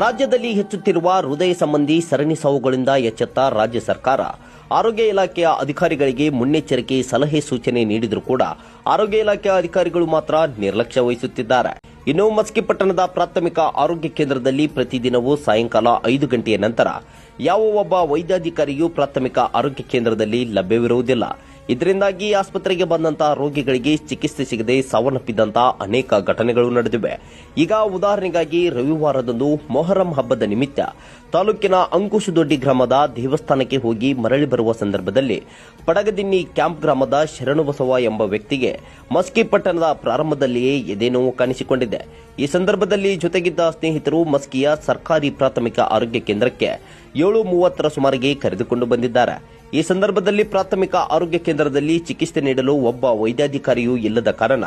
ರಾಜ್ಯದಲ್ಲಿ ಹೆಚ್ಚುತ್ತಿರುವ ಹೃದಯ ಸಂಬಂಧಿ ಸರಣಿ ಸಾವುಗಳಿಂದ ಎಚ್ಚೆತ್ತ ರಾಜ್ಯ ಸರ್ಕಾರ, ಆರೋಗ್ಯ ಇಲಾಖೆಯ ಅಧಿಕಾರಿಗಳಿಗೆ ಮುನ್ನೆಚ್ಚರಿಕೆ ಸಲಹೆ ಸೂಚನೆ ನೀಡಿದರೂ ಕೂಡ ಆರೋಗ್ಯ ಇಲಾಖೆಯ ಅಧಿಕಾರಿಗಳು ಮಾತ್ರ ನಿರ್ಲಕ್ಷ್ಯ ವಹಿಸುತ್ತಿದ್ದಾರೆ. ಇನ್ನು ಮಸ್ಕಿ ಪಟ್ಟಣದ ಪ್ರಾಥಮಿಕ ಆರೋಗ್ಯ ಕೇಂದ್ರದಲ್ಲಿ ಪ್ರತಿದಿನವೂ ಸಾಯಂಕಾಲ ಐದು ಗಂಟೆಯ ನಂತರ ಯಾವ ಒಬ್ಬ ವೈದ್ಯಾಧಿಕಾರಿಯೂ ಪ್ರಾಥಮಿಕ ಆರೋಗ್ಯ ಕೇಂದ್ರದಲ್ಲಿ ಲಭ್ಯವಿರುವುದಿಲ್ಲ. ಇದರಿಂದಾಗಿ ಆಸ್ಪತ್ರೆಗೆ ಬಂದಂತಹ ರೋಗಿಗಳಿಗೆ ಚಿಕಿತ್ಸೆ ಸಿಗದೆ ಸಾವನ್ನಪ್ಪಿದಂತಹ ಅನೇಕ ಘಟನೆಗಳು ನಡೆದಿವೆ. ಈಗ ಉದಾಹರಣೆಗಾಗಿ ರವಿವಾರದಂದು ಮೊಹರಂ ಹಬ್ಬದ ನಿಮಿತ್ತ ತಾಲೂಕಿನ ಅಂಕುಶದೊಡ್ಡಿ ಗ್ರಾಮದ ದೇವಸ್ಥಾನಕ್ಕೆ ಹೋಗಿ ಮರಳಿ ಬರುವ ಸಂದರ್ಭದಲ್ಲಿ ಪಡಗದಿನ್ನಿ ಕ್ಯಾಂಪ್ ಗ್ರಾಮದ ಶರಣಬಸವ ಎಂಬ ವ್ಯಕ್ತಿಗೆ ಮಸ್ಕಿ ಪಟ್ಟಣದ ಪ್ರಾರಂಭದಲ್ಲಿಯೇ ಎದೆನೋವು ಕಾಣಿಸಿಕೊಂಡಿದೆ. ಈ ಸಂದರ್ಭದಲ್ಲಿ ಜೊತೆಗಿದ್ದ ಸ್ನೇಹಿತರು ಮಸ್ಕಿಯ ಸರ್ಕಾರಿ ಪ್ರಾಥಮಿಕ ಆರೋಗ್ಯ ಕೇಂದ್ರಕ್ಕೆ ಏಳು ಮೂವತ್ತರ ಸುಮಾರಿಗೆ ಕರೆದುಕೊಂಡು ಬಂದಿದ್ದಾರೆ. ಈ ಸಂದರ್ಭದಲ್ಲಿ ಪ್ರಾಥಮಿಕ ಆರೋಗ್ಯ ಕೇಂದ್ರದಲ್ಲಿ ಚಿಕಿತ್ಸೆ ನೀಡಲು ಒಬ್ಬ ವೈದ್ಯಾಧಿಕಾರಿಯೂ ಇಲ್ಲದ ಕಾರಣ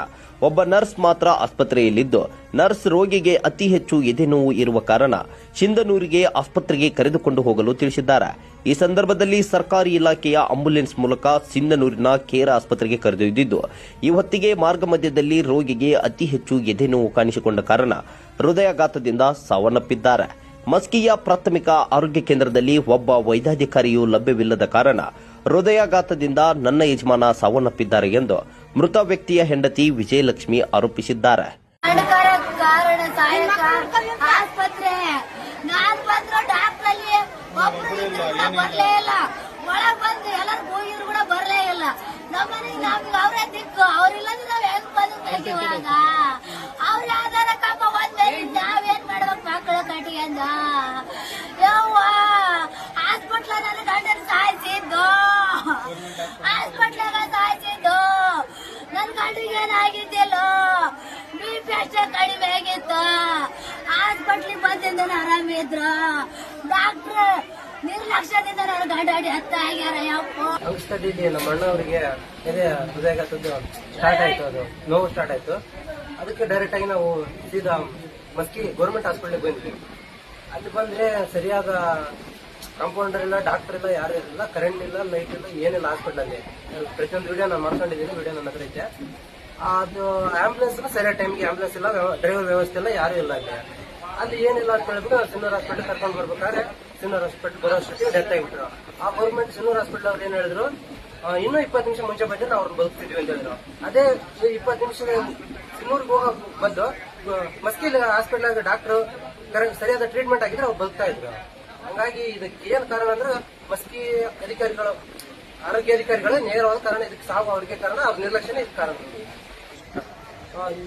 ಒಬ್ಬ ನರ್ಸ್ ಮಾತ್ರ ಆಸ್ಪತ್ರೆಯಲ್ಲಿದ್ದು, ನರ್ಸ್ ರೋಗಿಗೆ ಅತಿ ಹೆಚ್ಚು ಎದೆನೋವು ಇರುವ ಕಾರಣ ಸಿಂಧನೂರಿಗೆ ಆಸ್ಪತ್ರೆಗೆ ಕರೆದುಕೊಂಡು ಹೋಗಲು ತಿಳಿಸಿದ್ದಾರೆ. ಈ ಸಂದರ್ಭದಲ್ಲಿ ಸರ್ಕಾರಿ ಇಲಾಖೆಯ ಆಂಬುಲೆನ್ಸ್ ಮೂಲಕ ಸಿಂಧನೂರಿನ ಕೇರ ಆಸ್ಪತ್ರೆಗೆ ಕರೆದೊಯ್ದಿದ್ದು, ಈ ಹೊತ್ತಿಗೆ ಮಾರ್ಗ ಮಧ್ಯದಲ್ಲಿ ರೋಗಿಗೆ ಅತಿ ಹೆಚ್ಚು ಎದೆನೋವು ಕಾಣಿಸಿಕೊಂಡ ಕಾರಣ ಹೃದಯಾಘಾತದಿಂದ ಸಾವನ್ನಪ್ಪಿದ್ದಾರೆ. ಮಸ್ಕಿಯ ಪ್ರಾಥಮಿಕ ಆರೋಗ್ಯ ಕೇಂದ್ರದಲ್ಲಿ ಒಬ್ಬ ವೈದ್ಯಾಧಿಕಾರಿಯೂ ಲಭ್ಯವಿಲ್ಲದ ಕಾರಣ ಹೃದಯಾಘಾತದಿಂದ ನನ್ನ ಯಜಮಾನ ಸಾವನ್ನಪ್ಪಿದ್ದಾರೆ ಎಂದು ಮೃತ ವ್ಯಕ್ತಿಯ ಹೆಂಡತಿ ವಿಜಯಲಕ್ಷ್ಮಿ ಆರೋಪಿಸಿದ್ದಾರೆ. ಅಡ್ಕಾರ ಕಾರಣ ಯವ್ವ ಹಾಸ್ಪಿಟ್ಲ ನನ್ನ ಗಂಡನ ಸಾಯಿಸಿದ್ದು. ಹಾಸ್ಪಿಟ್ಲಾಗ ಸಾಯಿಸಿದ್ದು. ನನ್ ಗಂಡಿಗೆ ಏನಾಗಿದ್ದಿಲ್ಲ ಬಿ ಪಿ ಅಷ್ಟೇ ಕಡಿಮೆ ಆಗಿತ್ತು. ಹಾಸ್ಪಿಟ್ಲಿಗೆ ಬಂದಿಂದ ಆರಾಮಿದ್ರ ಡಾಕ್ಟ್ರ್ ನಿರ್ಲಕ್ಷ್ಯದಿಂದ ನನ್ನ ಗಂಡಾಡಿ ಹತ್ತ ಆಗ್ಯಾರ ಯಪ್ಪ ಅಂಗಸ್ಟಡಿಲಿ ನಮ್ಮ ಅಣ್ಣವ್ರಿಗೆ ಎದೆ ಹೃದಯಾಘಾತದ್ದು ಸ್ಟಾರ್ಟ್ ಆಯ್ತು ಅದು. ನೋವು ಸ್ಟಾರ್ಟ್ ಆಯ್ತು. ಅದಕ್ಕೆ ಡೈರೆಕ್ಟ್ ಆಗಿ ನಾವು ಸೀದಾ ಮಸ್ಕಿ ಗೌರ್ಮೆಂಟ್ ಹಾಸ್ಪಿಟ್ಲಿಗೆ ಬಂದ್ವಿ. ಅಲ್ಲಿ ಬಂದ್ರೆ ಸರಿಯಾದ ಕಾಂಪೌಂಡರ್ ಇಲ್ಲ ಡಾಕ್ಟರ್ ಇಲ್ಲ, ಯಾರು ಇರಲಿಲ್ಲ ಕರೆಂಟ್ ಇಲ್ಲ ಲೈಟ್ ಇಲ್ಲ, ಏನಿಲ್ಲ ಹಾಸ್ಪಿಟಲ್ ಅಲ್ಲಿ. ಪ್ರತಿಯೊಂದು ವಿಡಿಯೋ ನಾನು ಮಾಡ್ಕೊಂಡಿದ್ದೀನಿ ವಿಡಿಯೋ ನನ್ನ ಹತ್ರ ಅದು ಆಂಬುಲೆನ್ಸ್ ಸರಿಯಾದ ಟೈಮ್ಗೆ ಆಂಬುಲೆನ್ಸ್ ಇಲ್ಲ ಡ್ರೈವರ್ ವ್ಯವಸ್ಥೆ ಇಲ್ಲ, ಯಾರು ಇಲ್ಲ ಅಲ್ಲಿ. ಅಲ್ಲಿ ಏನಿಲ್ಲ ಅಂತ ಹೇಳ್ಬಿಟ್ಟು ಸಿನ್ನೂರ್ ಹಾಸ್ಪಿಟಲ್ ಕರ್ಕೊಂಡು ಬರ್ಬೇಕಾದ್ರೆ ಸಿನ್ನೂರ್ ಹಾಸ್ಪಿಟಲ್ ಬರೋ ಅಷ್ಟೊತ್ತಿಗೆ ಡೆತ್ ಆಗಿಬಿಟ್ರು. ಆ ಗೌರ್ಮೆಂಟ್ ಸಿನ್ನೂರ್ ಹಾಸ್ಪಿಟಲ್ ಅವ್ರು ಏನ್ ಹೇಳಿದ್ರು ಇನ್ನೂ ಇಪ್ಪತ್ತು ನಿಮಿಷ ಮುಂಚೆ ಬಂದ್ರೆ ನಾವು ಬದುಕ್ತಿದ್ವಿ ಅಂತ ಹೇಳಿದ್ರು. ಅದೇ ಇಪ್ಪತ್ತು ನಿಮಿಷ ಸಿನ್ನೂರ್ಗೆ ಹೋಗೋ ಬಂದು ಮಸ್ಕಿಲ್ ಹಾಸ್ಪಿಟಲ್ ಡಾಕ್ಟರ್ ಸರಿಯಾದ ಟ್ರೀಟ್ಮೆಂಟ್ ಆಗಿದ್ರೆ ಅವ್ರು ಬದುಕ್ತಾ ಇದ್ರು. ಹಂಗಾಗಿ ಇದಕ್ಕೆ ಏನ್ ಕಾರಣ ಅಂದ್ರೆ ಮಸ್ಕಿ ಅಧಿಕಾರಿಗಳು, ಆರೋಗ್ಯ ಅಧಿಕಾರಿಗಳೇ ನೇರವಾದ ಕಾರಣ ಇದಕ್ಕೆ ಸಾವು ಅವ್ರಿಗೆ ಕಾರಣ, ಅವ್ರ ನಿರ್ಲಕ್ಷ್ಯನೇ ಇದಕ್ಕೆ ಕಾರಣ.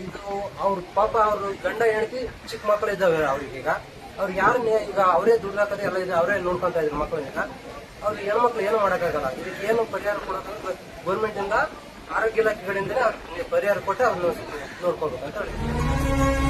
ಇದು ಅವ್ರ ಪಾಪ, ಅವ್ರ ಗಂಡ, ಹೆಂಡತಿ, ಚಿಕ್ಕ ಮಕ್ಕಳು ಇದ್ದಾವೆ ಅವ್ರಿಗೆ ಈಗ. ಅವ್ರಿಗೆ ಯಾರು ಈಗ ಅವರೇ ದುಡ್ಡು ಹಾಕೋದು ಎಲ್ಲ ಇದೆ, ಅವರೇ ನೋಡ್ಕೊಂತ ಇದ್ರು ಮಕ್ಕಳನ್ನ ಅವ್ರಿಗೆ ಹೆಣ್ಮಕ್ಳು ಏನು ಮಾಡೋಕ್ಕಾಗಲ್ಲ. ಇದಕ್ಕೆ ಏನು ಪರಿಹಾರ ಕೊಡೋದು ಗೌರ್ಮೆಂಟ್ ಇಂದ ಆರೋಗ್ಯ ಇಲಾಖೆಗಳಿಂದಲೇ ಅವ್ರಿಗೆ ಪರಿಹಾರ ಕೊಟ್ಟು ಅವ್ರನ್ನ ನೋಡ್ಕೋಬೇಕು ಅಂತ ಹೇಳಿ